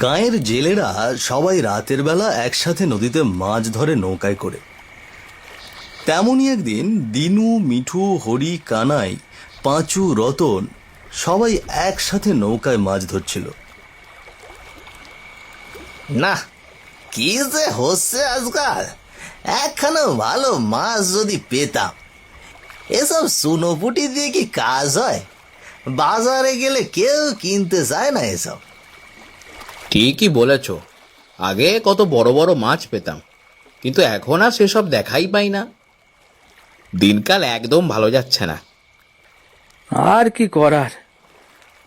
গাঁয়ের জেলেরা সবাই রাতের বেলা একসাথে নদীতে মাছ ধরে নৌকায় করে। তেমনই একদিন দিনু, মিঠু, হরি, কানাই, পাঁচু, রতন সবাই একসাথে নৌকায় মাছ ধরছিল। না কি যে হচ্ছে আজকাল? একখানা ভালো মাছ যদি পেতাম। এসব সুনোপুটি দিয়ে কি কাজ হয়? বাজারে গেলে কেউ কিনতে চায় না এসব। ঠিকই বলেছ। আগে কত বড় বড় মাছ পেতাম কিন্তু এখন আর সেসব দেখাই পাই না। দিনকাল একদম ভালো যাচ্ছে না। আর কি করার?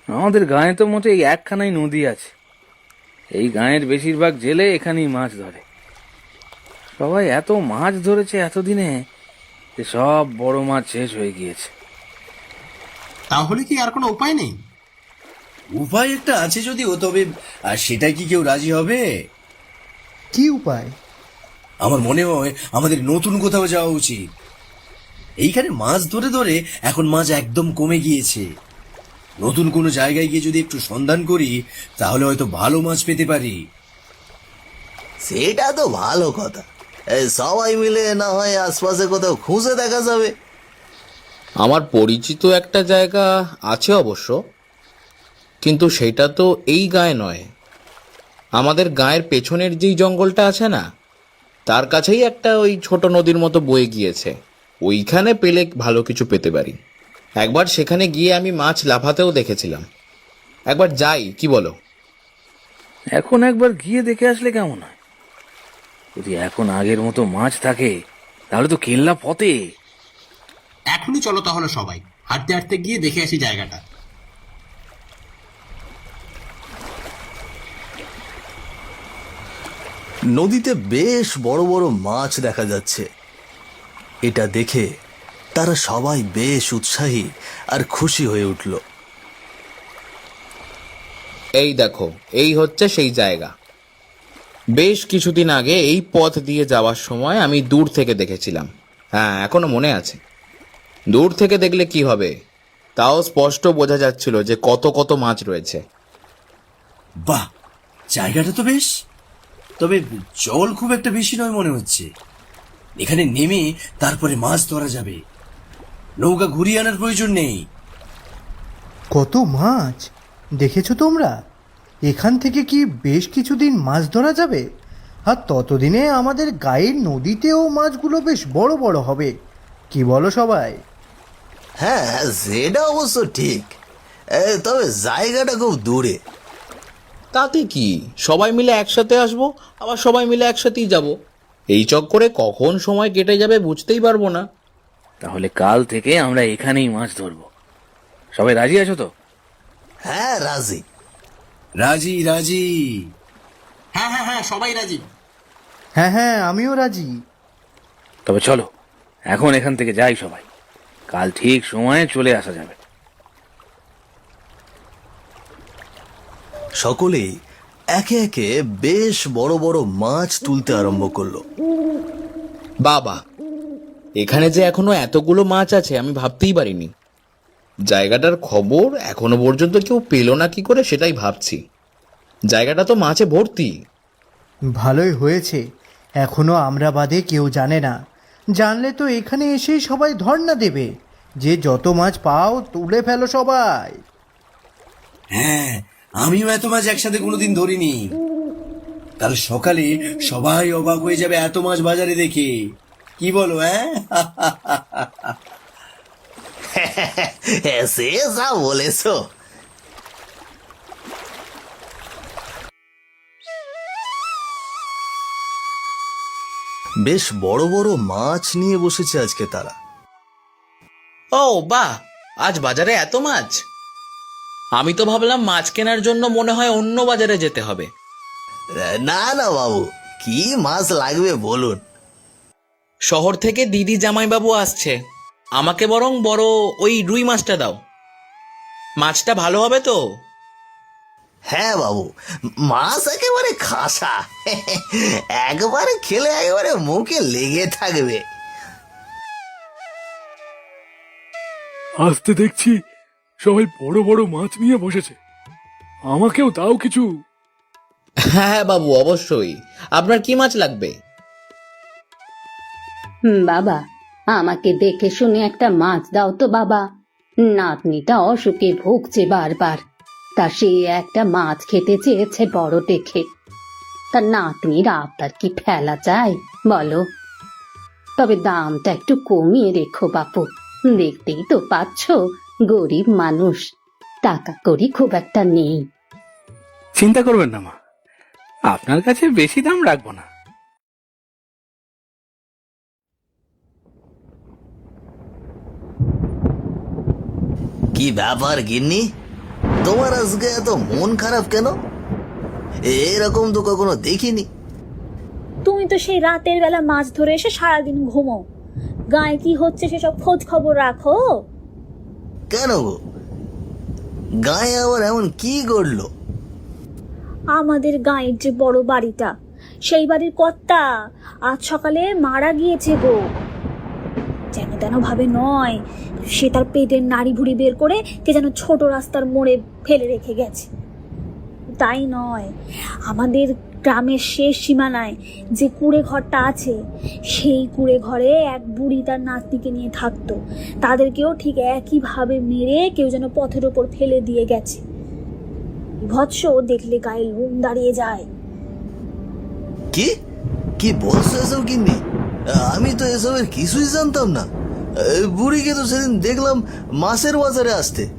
আমাদের গায়ে তো মোটে এই একখানাই নদী আছে। এই গাঁয়ের বেশিরভাগ জেলে এখানেই মাছ ধরে। সবাই এত মাছ ধরেছে এতদিনে যে সব বড় মাছ শেষ হয়ে গিয়েছে। তাহলে কি আর কোনো উপায় নেই? উপায় একটা আছে যদিও তবে আর সেটা কি কেউ রাজি হবে? কি উপায়? আমার মনে হয় আমাদের নতুন কোথাও যাওয়া উচিত। এইখানে মাছ ধরে ধরে এখন মাছ একদম কমে গিয়েছে। নতুন কোনো জায়গায় গিয়ে যদি একটু সন্ধান করি তাহলে হয়তো ভালো মাছ পেতে পারি। সেটা তো ভালো কথা। সবাই মিলে না হয় আশপাশে কোথাও খুঁজে দেখা যাবে। আমার পরিচিত একটা জায়গা আছে অবশ্য কিন্তু সেটা তো এই গায়ে নয়। আমাদের গায়ের পেছনের যেই জঙ্গলটা আছে না তার কাছেই একটা ওই ছোট নদীর মতো বয়ে গিয়েছে। ওইখানে পেলে ভালো কিছু পেতে পারি। একবার সেখানে গিয়ে আমি মাছ লাফাতেও দেখেছিলাম। একবার যাই কি বলো? এখন একবার গিয়ে দেখে আসলে কেমন হয়? যদি এখন আগের মতো মাছ থাকে তাহলে তো কেল্লা পথে এখনই চলো তাহলে সবাই। হাঁটতে হাঁটতে গিয়ে দেখে আসি জায়গাটা। নদীতে বেশ বড় বড় মাছ দেখা যাচ্ছে। এটা দেখে তারা সবাই বেশ উৎসাহী আর খুশি হয়ে উঠল। এই দেখো এই হচ্ছে সেই জায়গা। বেশ কিছুদিন আগে এই পথ দিয়ে যাওয়ার সময় আমি দূর থেকে দেখেছিলাম। হ্যাঁ এখনও মনে আছে। দূর থেকে দেখলে কি হবে? তাও স্পষ্ট বোঝা যাচ্ছিল যে কত কত মাছ রয়েছে। বাহ জায়গাটা তো বেশ। তবে জল খুব একটা বেশি নয় মনে হচ্ছে। এখানে নেমে তারপরে মাছ ধরা যাবে। নৌকা ঘুরিয়ে আনার প্রয়োজন নেই। কত মাছ? দেখেছ তোমরা? এখান থেকে কি বেশ কিছুদিন মাছ ধরা যাবে? আর ততদিনে আমাদের গায়ের নদীতেও মাছগুলো বেশ বড় বড় হবে। কি বলো সবাই? হ্যাঁ সেটা অবশ্য ঠিক। এ, তবে জায়গাটা খুব দূরে। তাতে কি? সবাই মিলে একসাথে আসব আবার সবাই মিলে একসাথেই যাব। এই চক্করে কখন সময় কেটে যাবে বুঝতেই পারব না। তাহলে কাল থেকে আমরা এখানেই মাছ ধরবো। সবাই রাজি আছো তো? হ্যাঁ রাজি। রাজি রাজি। হ্যাঁ হ্যাঁ হ্যাঁ সবাই রাজি। হ্যাঁ হ্যাঁ আমিও রাজি। তবে চলো এখন এখান থেকে যাই সবাই। কাল ঠিক সময়ে চলে আসা যাবে। সকলেই একে একে বেশ বড় বড় মাছ তুলতে আরম্ভ করল। বাবা এখানে যে এখনও এতগুলো মাছ আছে আমি ভাবতেই পারিনি। জায়গাটার খবর এখনও পর্যন্ত কেউ পেল না কি করে সেটাই ভাবছি। জায়গাটা তো মাছে ভর্তি। ভালোই হয়েছে। এখনও আমরা বাদে কেউ জানে না। জানলে তো এখানে এসেই সবাই ধর্ণা দেবে। যে যত মাছ পাও তুলে ফেলো সবাই। হ্যাঁ আমিও এত মাছ একসাথে কোনোদিন ধরিনি। কাল সকালে সবাই অবাক হয়ে যাবে এত মাছ বাজারে দেখে। কি বলো হ্যাঁ হ্যাঁ, সে যা বলেছ। বেশ বড় বড় মাছ নিয়ে বসেছে আজকে তারা। ও বাহ আজ বাজারে এত মাছ? আমি তো ভাবলাম মাছ কেনার জন্য মনে হয় অন্য বাজারে যেতে হবে। না না বাবু কি মাছ লাগবে বলুন। শহর থেকে দিদি জামাইবাবু আসছে। আমাকে বরং বড় ওই রুই মাছটা দাও। মাছটা ভালো হবে তো? হ্যাঁ বাবু মাছ একেবারে খাসা। একবারে খেলে একেবারে মুখে লেগে থাকবে। আসতে দেখছি সবাই বড় বড় মাছ নিয়ে বসেছে। আমাকেও দাও কিছু। হ্যাঁ হ্যাঁ বাবু অবশ্যই। আপনার কি মাছ লাগবে? বাবা। আমাকে দেখে শুনে একটা মাছ দাও তো বাবা। নাতনিটা অসুখে ভুগছে বারবার। তা সে একটা মাছ খেতে চেয়েছে বড় দেখে। তা নাতনির আবদার কি ফেলা যায়, বলো। তবে দামটা একটু কমিয়ে রেখো বাপু। দেখতেই তো পাচ্ছ, গরিব মানুষ। টাকা করি খুব একটা নেই। চিন্তা করবেন না মা। আপনার কাছে বেশি দাম রাখব না। কি ব্যাপার গিন্নি? তোমার আজকে এত মন খারাপ কেন? এরকম তো কখনো দেখিনি। তুমি তো সেই রাতের বেলা মাছ ধরে এসে সারাদিন ঘুমো। গায়ে কি হচ্ছে সেসব খোঁজ খবর রাখো। কেন গো? গায়ে আবার এমন কি করল আমাদের গায়ের যে বড় বাড়িটা সেই বাড়ির কর্তা আজ সকালে মারা গিয়েছে গো। যেন তেন ভাবে নয়। সে তার পেটের নাড়ি ভুড়ি বের করে কে যেন ছোট রাস্তার মোড়ে ফেলে রেখে গেছে। তাই নয়। আমাদের গ্রামের শেষ সীমানায় যে কুড়ে ঘরটা আছে, সেই কুড়ে ঘরে এক বুড়ি তার নাতনিকে নিয়ে থাকতো। তাদেরকেও ঠিক একইভাবে মেরে কেউ যেন পথের ওপর ফেলে দিয়ে গেছে। ভৎস দেখলে গায়ে লোম দাঁড়িয়ে যায়। কি? কি বলছো এসব গিন্নি? আমি তো এসবের কিছুই জানতাম না। বুড়িকে তো সেদিন দেখলাম মাছের বাজারে আসতে।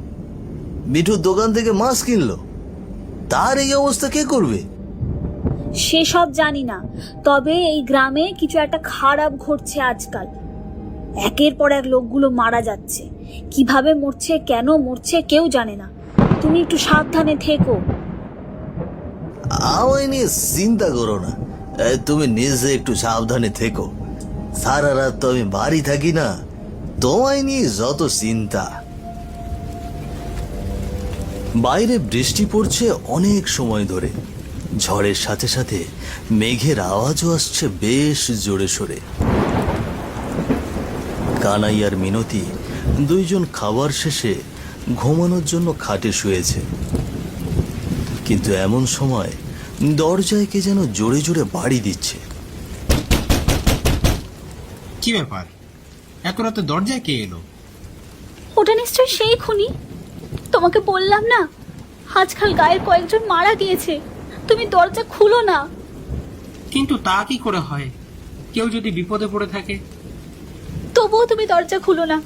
মিঠুর দোকান থেকে মাছ কিনলো। তার এই অবস্থা কে করবে? সেসব জানি না। তবে এই গ্রামে কিছু একটা খারাপ ঘটছে আজকাল। একের পর এক লোকগুলো মারা যাচ্ছে। কীভাবে মরছে কেন মরছে কেউ জানে না। তুমি একটু সাবধানে থেকো। আমায় নিয়ে চিন্তা করো না। তুমি নিজে একটু সাবধানে থেকো। সারা রাত তো আমি বাড়ি থাকি না। তোমায় নিয়ে যত চিন্তা। বাইরে বৃষ্টি পড়ছে অনেক সময় ধরে। ঝড়ের সাথে সাথে মেঘের আওয়াজও আসছে বেশ জোরে সোরে। কানাই আর মিনতি দুইজন খাবার শেষে ঘুমানোর জন্য খাটে শুয়েছে। কিন্তু এমন সময় দরজায় কে যেন জোরে জোরে বাড়ি দিচ্ছে। কি ব্যাপার? এত রাতে দরজায় কে এলো? ওটা নিশ্চয় সেই খুনি? তোমাকে বললাম না আজকাল গায়ের কয়েকজন মারা গিয়েছে। তুমি দরজা খুলো না। কিন্তু তা কি করে হয়? কেউ যদি বিপদে পড়ে থাকে? তবুও তুমি দরজা খুলো না।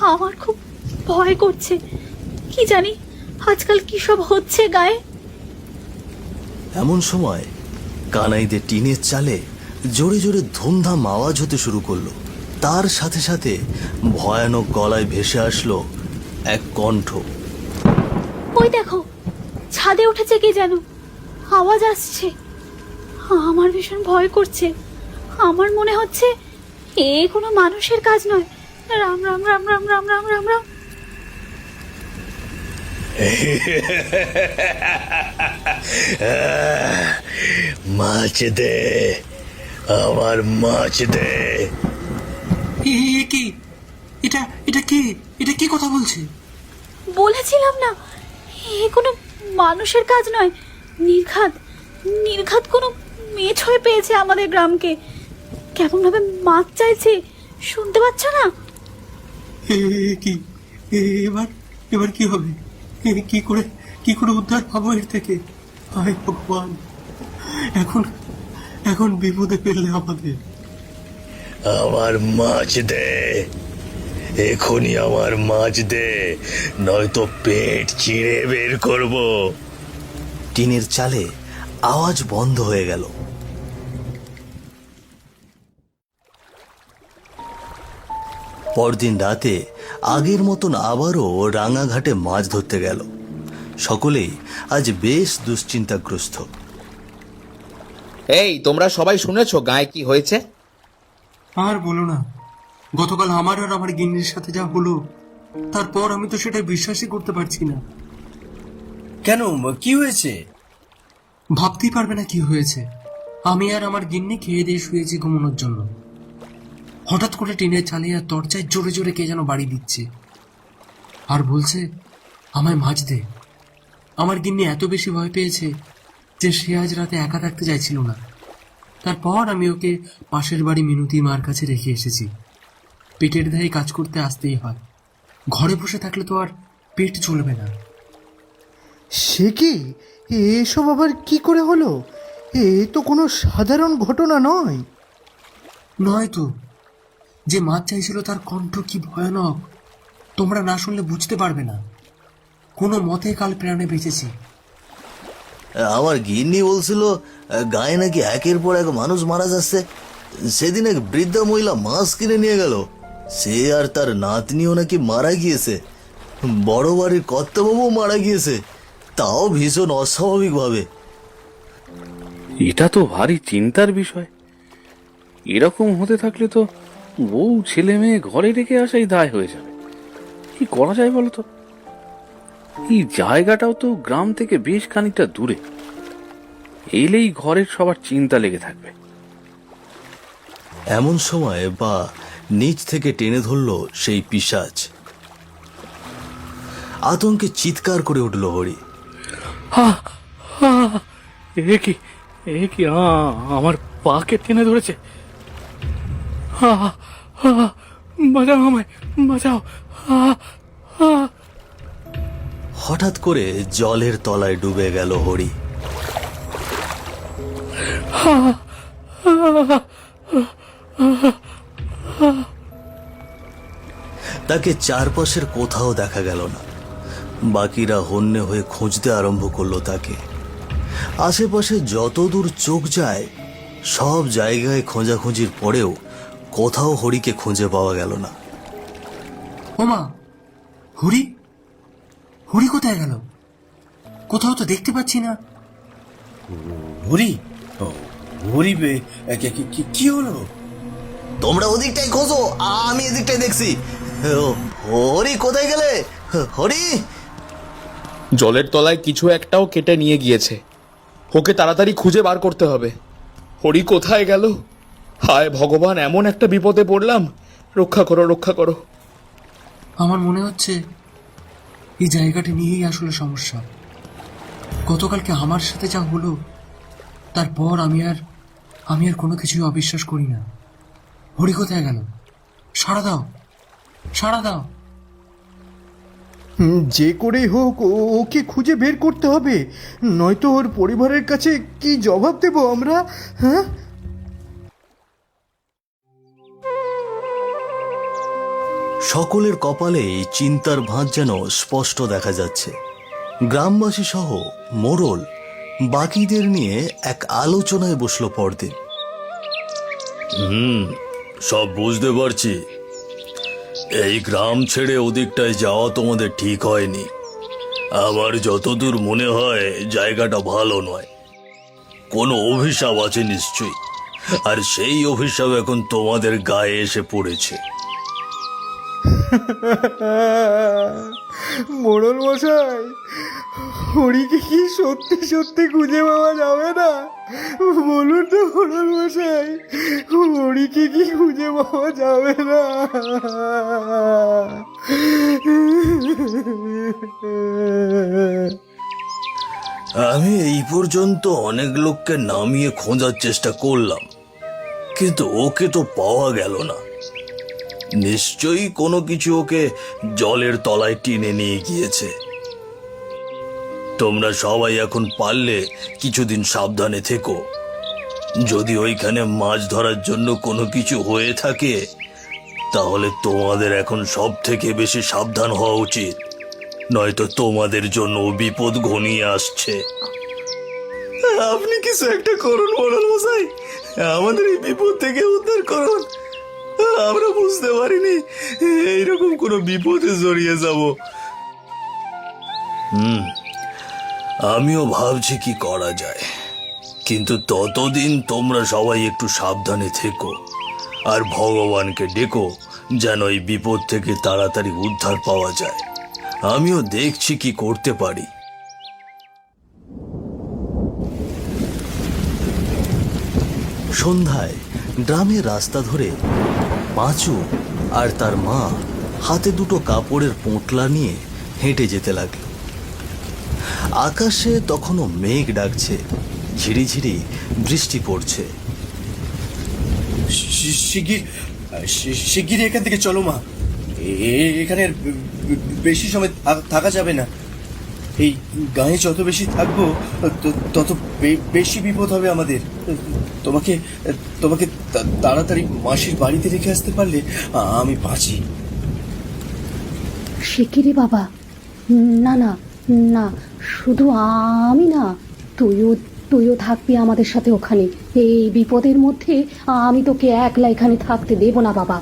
আমার খুব ভয় করছে। কি জানি আজকাল কি সব হচ্ছে গায়ে? এমন সময় কানাইদের টিনের চালে জোরে জোরে ধুমধাম আওয়াজ হতে শুরু করল। তার সাথে সাথে ভয়ানক গলায় ভেসে আসলো এক কণ্ঠ। ওই দেখো ছাদে উঠেছে কে যেন? আওয়াজ আসছে। আমার ভীষণ ভয় করছে। আমার মনে হচ্ছে এ কোনো মানুষের কাজ নয়। রাম রাম রাম রাম রাম রাম রাম রাম। মাছ দে। আমার মাছ দে কি? এটা এটা কি? এটা কি কথা বলছে? বলেছিলাম না এ কোনো মানুষের কাজ নয়। নির্ঘাত নির্ঘাত কোনো মেয়ে হয়ে পেয়েছে আমাদের গ্রামকে। কেমন ভাবে মাছ চাইছে শুনতে পাচ্ছ না? কি? এ এবার এবার কি হবে? কি করে কি করে উদ্ধার পাবো এর থেকে? হায় ভগবান এখন এখন বিপদে ফেললে আমাদের। আমার মাছ দে। এখনই আমার মাছ দে। নয়তো পেট চিড়ে বের করব। টিনের চালে আওয়াজ বন্ধ হয়ে গেল। পরদিন রাতে আগের মতন আবারও রাঙাঘাটে মাছ ধরতে গেল। সকলেই আজ বেশ দুশ্চিন্তাগ্রস্ত। এই তোমরা সবাই শুনেছো গায়ে কি হয়েছে? আর বলো না। গতকাল আমার আর আমার গিন্নির সাথে যা হলো তারপর আমি তো সেটা বিশ্বাসই করতে পারছি না। কেন? কি হয়েছে? ভাবতেই পারবে না কি হয়েছে। আমি আর আমার গিন্নি খেয়ে দিয়ে শুয়েছি ঘুমানোর জন্য। হঠাৎ করে টিনের চালিয়ে আর দরজায় জোরে জোরে কে যেন বাড়ি দিচ্ছে। আর বলছে আমায় মাছ দে। আমার গিন্নি এত বেশি ভয় পেয়েছে যে সে আজ রাতে একা থাকতে চাইছিল না। তারপর আমি ওকে পাশের বাড়ি মিনতি মার কাছে রেখে এসেছি। পেটের দায়ে কাজ করতে আসতেই হয়। ঘরে বসে থাকলে তো আর পেট চলবে না। সে কি? এসব আবার কি করে হলো? এ তো কোনো সাধারণ ঘটনা নয়। নয় তো। যে মাছ চাইছিল তার কণ্ঠ কি ভয়ানক তোমরা না শুনলে বুঝতে পারবে না। কোনো মতে কাল প্রাণে বেঁচেছি। আমার গিন্নি বলছিল, গায়ে নাকি একের পর এক মানুষ মারা যাচ্ছে। সেদিন এক বৃদ্ধা মহিলা মাছ কিনে নিয়ে গেল। সে আর তার নাতনিও নাকি মারা গিয়েছে। বড় বাড়ির কর্তাবাবু মারা গিয়েছে। তাও ভীষণ অস্বাভাবিকভাবে। এটা তো ভারী চিন্তার বিষয়। এরকম হতে থাকলে তো বউ, ছেলে, মেয়ে ঘরে রেখে আসাই দায় হয়ে যাবে। কি করা যায় বলো তো? এই জায়গাটাও তো গ্রাম থেকে বেশ খানিকটা দূরে। এলেই ঘরের সবার চিন্তা লেগে থাকবে। এমন সময় বা নিচ থেকে টেনে ধরল সেই পিশাচ। আতঙ্কে চিৎকার করে উঠল হরি। হা হা এ কি এ কি আমার পাকে টেনে ধরেছে। হা হা বাঁচাও আমায় বাঁচাও। হা হা হঠাৎ করে জলের তলায় ডুবে গেল হরি। তাকে চারপাশের কোথাও দেখা গেল না। বাকিরা হন্যে হয়ে খুঁজতে আরম্ভ করল তাকে। আশেপাশে যত দূর চোখ যায়, সব জায়গায় খোঁজাখুঁজির পরেও কোথাও হরিকে খুঁজে পাওয়া গেল না। ওমা, হরি? হরি কোথায় গেল? কোথাও তো দেখতে পাচ্ছি না। হরি হরি বে- কি- কি- কি- কি হলো? তোমরা ওদিকটাই খোঁজো আমি এদিকটাই দেখছি। ও, হরি কোথায় গেলে? হরি জলের তলায় কিছু একটাও কেটে নিয়ে গিয়েছে। ওকে তাড়াতাড়ি খুঁজে বার করতে হবে। হরি কোথায় গেল? হায় ভগবান এমন একটা বিপদে পড়লাম। রক্ষা করো রক্ষা করো। আমার মনে হচ্ছে এই জায়গাটা নিয়েই আসলে সমস্যা। গতকালকে আমার সাথে যা হলো, তারপর আমি আর আমি আর কোনো কিছুই অবিশ্বাস করি না। হরি কোথায় গেল? সাড়া দাও সাড়া দাও। যে করেই হোক ওকে খুঁজে বের করতে হবে। নয়তো ওর পরিবারের কাছে কি জবাব দেব আমরা হ্যাঁ? সকলের কপালেই চিন্তার ভাঁজ যেন স্পষ্ট দেখা যাচ্ছে। গ্রামবাসী সহ মোড়ল বাকিদের নিয়ে এক আলোচনায় বসল পরদিন। হুম, সব বুঝতে পারছি। এই গ্রাম ছেড়ে ওদিকটায় যাওয়া তোমাদের ঠিক হয়নি। আমার যতদূর মনে হয় জায়গাটা ভালো নয়। কোনো অভিশাপ আছে নিশ্চয়ই। আর সেই অভিশাপ এখন তোমাদের গায়ে এসে পড়েছে। মোড়ল মশাই, হরিকে কি সত্যি সত্যি খুঁজে পাওয়া যাবে না? বলুন তো মোড়ল মশাই, হরিকে কি খুঁজে পাওয়া যাবে না? আমি এই পর্যন্ত অনেক লোককে নামিয়ে খোঁজার চেষ্টা করলাম, কিন্তু ওকে তো পাওয়া গেল না। নিশ্চয়ই কোনো কিছু ওকে জলের তলায় টেনে নিয়ে গিয়েছে। তোমরা সবাই এখন পারলে কিছুদিন সাবধানে থেকো। যদি ওইখানে মাছ ধরার জন্য কোনো কিছু হয়ে থাকে, তাহলে তোমাদের এখন সব থেকে বেশি সাবধান হওয়া উচিত। নয়তো তোমাদের জন্য বিপদ ঘনিয়ে আসছে। আপনি কিছু একটা করুন মোড়ল মশাই আমাদের এই বিপদ থেকে উদ্ধার করুন। আমরা বুঝতে পারিনি এইরকম কোনো বিপদে জড়িয়ে যাব। হুম আমিও ভাবছি কি করা যায়। কিন্তু ততদিন তোমরা সবাই একটু সাবধানে থেকো আর ভগবানকে ডেকো যেন এই বিপদ থেকে তাড়াতাড়ি উদ্ধার পাওয়া যায়। আমিও দেখছি কি করতে পারি। সন্ধ্যায় গ্রামের রাস্তা ধরে পাঁচু আর তার মা হাতে দুটো কাপড়ের পোঁটলা নিয়ে হেঁটে যেতে লাগল। আকাশে তখনও মেঘ ডাকছে ঝিরিঝিরি বৃষ্টি পড়ছে। শি- শিগগির এখান থেকে চলো মা। এখানে বেশি সময় থাকা যাবে না। এই গায়ে যত বেশি থাকব, তত বেশি বিপদ হবে আমাদের। তোমাকে তোমাকে তাড়াতাড়ি মাসির বাড়িতে রেখে আসতে পারলে আমি বাঁচি। সে কি রে বাবা? না না না শুধু আমি না তুইও তুইও থাকবি আমাদের সাথে ওখানে। এই বিপদের মধ্যে আমি তোকে একলা এখানে থাকতে দেব না বাবা।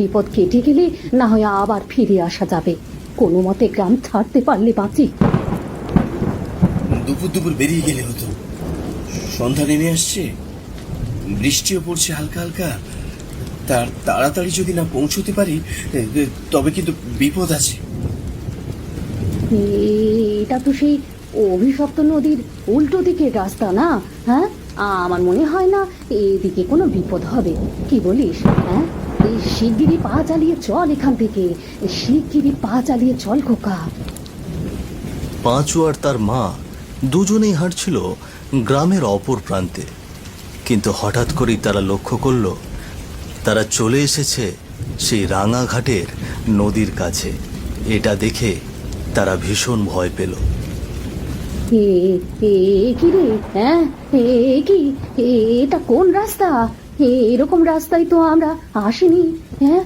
বিপদ কেটে গেলে না হয় আবার ফিরে আসা যাবে। কোনো মতে গ্রাম ছাড়তে পারলে বাঁচি। দুপুর দুপুর বেরিয়ে গেলে হতো। সন্ধ্যা নেমে আসছে। বৃষ্টিও পড়ছে হালকা হালকা। তার তাড়াতাড়ি যদি না পৌঁছতে পারি তবে কিন্তু বিপদ আছে। এটা তো সেই অভিশপ্ত নদীর উল্টো দিকের রাস্তা না হ্যাঁ? আমার মনে হয় না এদিকে কোনো বিপদ হবে। কি বলিস হ্যাঁ? এই শিগগিরই পা চালিয়ে চল এখান থেকে। শিগগিরই পা চালিয়ে চল খোকা। পাঁচু আর তার মা দুজনেই হাঁটছিল গ্রামের অপর প্রান্তে। কিন্তু হঠাৎ করেই তারা লক্ষ্য করল তারা চলে এসেছে সেই রাঙাঘাটের নদীর কাছে। এটা দেখে তারা ভীষণ ভয় পেল। এ এ কি রে? হ্যাঁ? এ কি? এ, এটা কোন রাস্তা? এরকম রাস্তায় তো আমরা আসিনি। হ্যাঁ?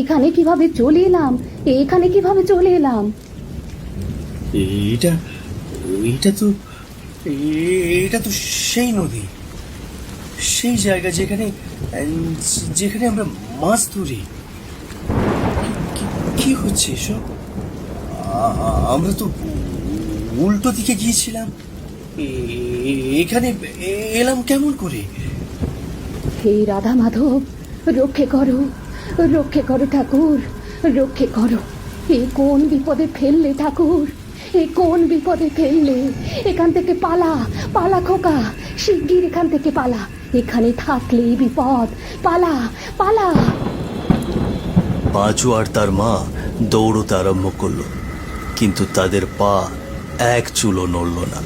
এখানে কীভাবে চলে এলাম? এখানে কীভাবে চলে এলাম? এইটা এইটা তো এ- এটা তো সেই নদী। সেই জায়গা যেখানে যেখানে আমরা মাছ ধরি। কি- হচ্ছে এসব? আমরা তো উল্টো দিকে গিয়েছিলাম। এখানে এলাম কেমন করে? হে রাধা মাধব, রক্ষে করো রক্ষে করো ঠাকুর, রক্ষে করো। এ কোন বিপদে ফেললে ঠাকুর? এ কোন বিপদে ফেললে? এখান থেকে পালা পালা খোকা শিগগির এখান থেকে পালা। এখানে থাকলেই বিপদ। পালা পালা। পাঁচু আর তার মা দৌড়তে আরম্ভ করল কিন্তু তাদের পা এক চুলো নড়ল না।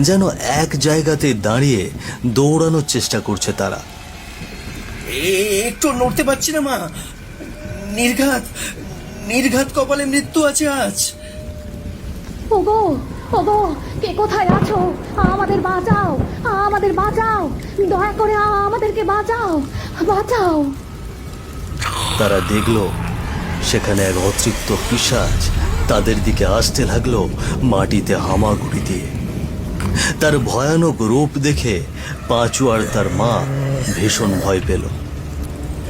যেন এক জায়গাতে দাঁড়িয়ে দৌড়ানোর চেষ্টা করছে তারা। এ- একটু নড়তে পারছি না মা। নির্ঘাত নির্ঘাত কপালে মৃত্যু আছে আজ। ওগো ওগো কে কোথায় আছো? আমাদের বাঁচাও আমাদের বাঁচাও দয়া করে আমাদেরকে বাঁচাও বাঁচাও। তারা দেখল সেখানে এক অতৃপ্ত পিসাজ তাদের দিকে আসতে লাগল মাটিতে হামাগুড়ি দিয়ে। তার ভয়ানক রূপ দেখে পাঁচু আর তার মা ভীষণ ভয় পেল।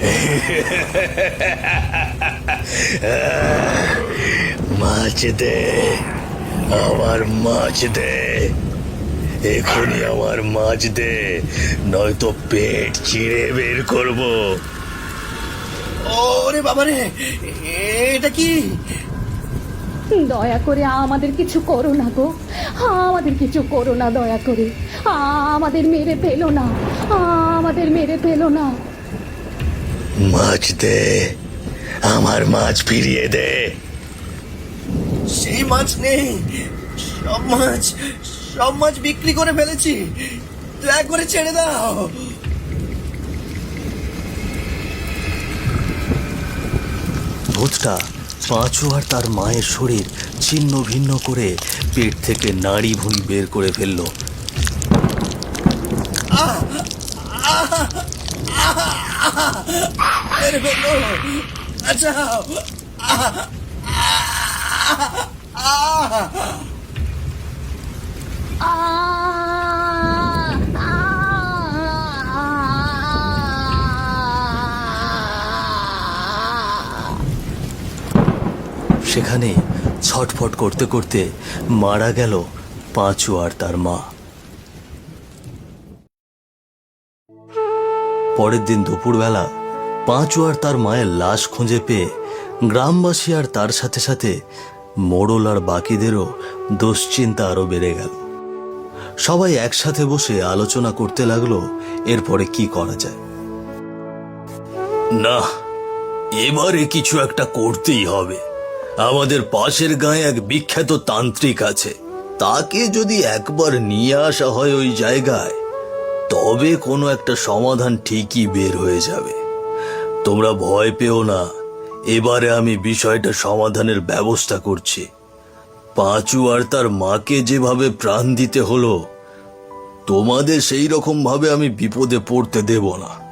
মাছ দে। আমার মাছ দে। এখনই আমার মাছ দে। নয়তো পেট চিড়ে বের করব। ওরে বাবারে এটা কি? দয়া করে আমাদের কিছু করো না গো। আমাদের কিছু করো না দয়া করে। আমাদের মেরে ফেলো না। আমাদের মেরে ফেলো না। মাছ দে। আমার মাছ ফিরিয়ে দে। সেই মাছ নেই। সব মাছ সব মাছ বিক্রি করে ফেলেছি। দয়া করে ছেড়ে দাও। ভূতটা পাঁচু আর তার মায়ের শরীর ছিন্ন ভিন্ন করে পেট থেকে নাড়ি ভুঁড়ি বের করে ফেলল। বাঁচাও সেখানে ছটফট করতে করতে মারা গেল পাঁচু আর তার মা। পরের দিন দুপুরবেলা পাঁচু আর তার মায়ের লাশ খুঁজে পেয়ে গ্রামবাসী আর তার সাথে সাথে মোড়ল আর বাকিদেরও দুশ্চিন্তা আরও বেড়ে গেল। সবাই একসাথে বসে আলোচনা করতে লাগল, এরপরে কি করা যায়? না, এবারে কিছু একটা করতেই হবে। আমাদের পাশের গায়ে এক বিখ্যাত তান্ত্রিক আছে। তাকে যদি একবার নিয়ে আসা হয় ওই জায়গায়, তবে কোনো একটা সমাধান ঠিকই বের হয়ে যাবে। তোমরা ভয় পেও না। এবারে আমি বিষয়টা সমাধানের ব্যবস্থা করছি। পাঁচু আর তার মাকে যেভাবে প্রাণ দিতে হলো, তোমাদের সেই রকম ভাবে আমি বিপদে পড়তে দেব না।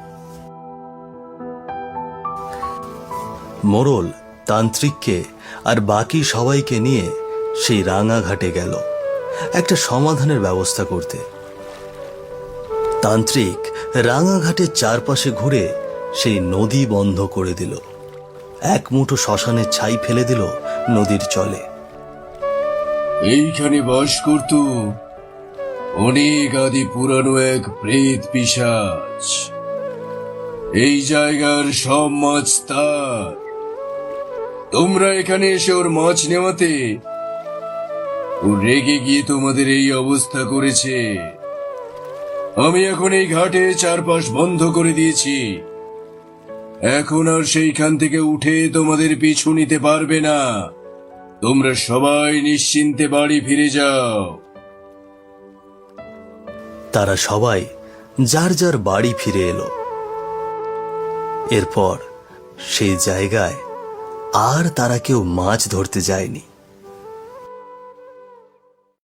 মোরল, তান্ত্রিককে আর বাকি সবাইকে নিয়ে সেই রাঙাঘাটে গেল। একটা সমাধানের ব্যবস্থা করতে। তান্ত্রিক রাঙাঘাটের চারপাশে ঘুরে সেই নদী বন্ধ করে দিল। এক মুঠো শ্মশানের ছাই ফেলে দিল নদীর চলে এইখানে বাস করত অনেক আদি পুরানো এক প্রেত পিসাচ এই জায়গার সব মাছ তার। তোমরা এখানে এসে ওর মাছ নেওয়াতে ও রেগে গিয়ে তোমাদের এই অবস্থা করেছে। আমি এখন এই ঘাটে চারপাশ বন্ধ করে দিয়েছি। এখন আর সেইখান থেকে উঠে তোমাদের পিছু নিতে পারবে না। তোমরা সবাই নিশ্চিন্তে বাড়ি ফিরে যাও। তারা সবাই যার যার বাড়ি ফিরে এলো। এরপর সেই জায়গায় আর তারা কেউ মাছ ধরতে যায়নি।